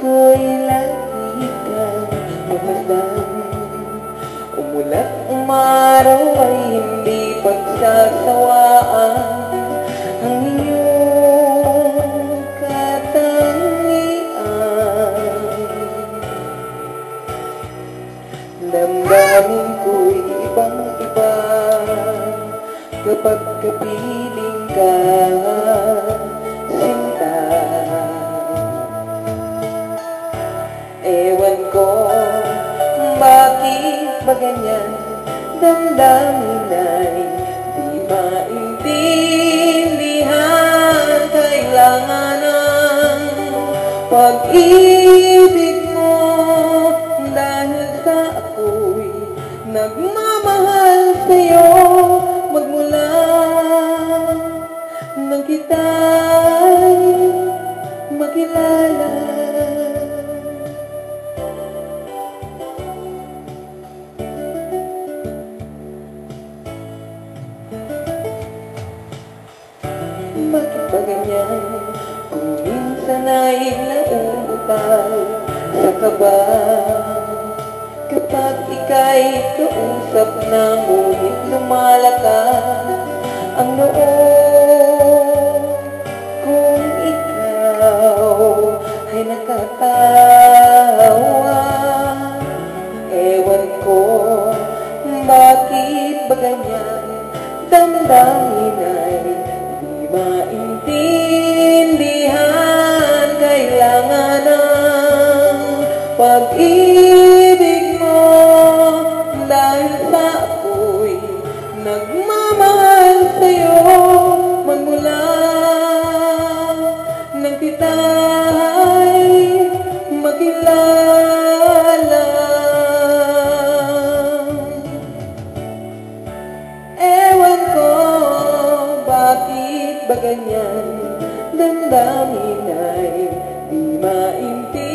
ako'y laligan Lumalang umulat umaraw ay hindi pagsasawaan Ang iyong katangian. Damdamin ko'y ibang-iba Kapag kapiling ka Sinta ba ganyan? Damdamin ay di maintindihan. Kailangan ng pag-ibig Bakit ba ganyan? Kung minsan ay nauutal sa kaba Kapag ika'y kausap na ngunit lumalakas ang noon Kung ikaw ay nakatawa Ewan ko bakit ba ganyan Damdamin ay maintindihan Kailangan ng pag-ibig ba ganyan? Damdamin ay di maintindihan